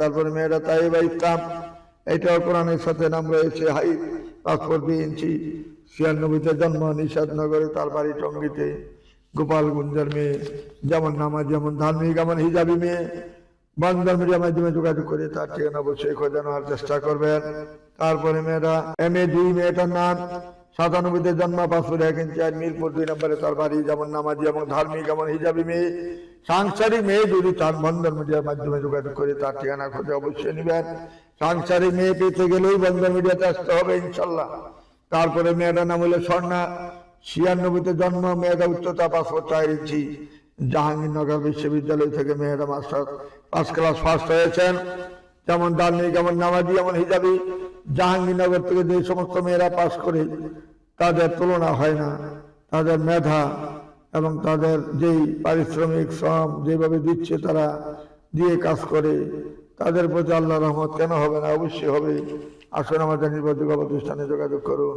তারপরে মেয়েরা তাই বা ইসলাম এটাও কোরআনের সাথে নাম রয়েছে হাই পাসপোর্ট দুই ইঞ্চি। ছিয়ানব্বইতে জন্ম নিষাদনগরে তার বাড়ি টঙ্গিতে। গোপালগঞ্জের মেয়ে, যেমন নামাজ, যেমন ধার্মিক, এমন হিজাবি মেয়ে। বন্ধন মিডিয়ার মাধ্যমে যোগাযোগ করে তার ঠিকানা অবশ্যই খোঁজা নেওয়ার চেষ্টা করবেন। তারপরে মেয়েরা এম এ দুই মেয়েটার নাম। সাতানব্বইতে জন্ম পাসপোর্ট এক ইঞ্চি, আর মিরপুর দুই নম্বরে তার বাড়ি, যেমন নামাজি এবং ধার্মিক, এমন হিজাবি মেয়ে। সাংসারিক মেয়ে যদি তার বন্ধন মিডিয়ার মাধ্যমে যোগাযোগ করে, তার ঠিকানা খোঁজে অবশ্যই নেবেন। সাংসারিক মেয়ে পেতে গেলেই বন্ধন মিডিয়াতে আসতে হবে, ইনশাল্লাহ। তারপরে মেয়েটার নাম হলো স্বর্ণা। ছিয়ানব্বইতে জন্ম, মেয়েটা উচ্চতা পাসপোর্ট করতে ইঞ্চি। জাহাঙ্গীরনগর বিশ্ববিদ্যালয় থেকে মেয়েরা মাস্টার পাস ক্লাস ফার্স্ট হয়েছেন। যেমন দার্মিক যেমন নামাজি, যেমন হিজাবি। জাহাঙ্গীরনগর থেকে যে সমস্ত মেয়েরা পাস করে, তাদের তুলনা হয় না। তাদের মেধা এবং তাদের যেই পারিশ্রমিক শ্রম যেভাবে দিচ্ছে তারা দিয়ে কাজ করে, তাদের প্রতি আল্লাহ রহমত কেন হবে না? অবশ্যই হবে। আসুন আমাদের নির্বাচিত প্রতিষ্ঠানে যোগাযোগ করুন।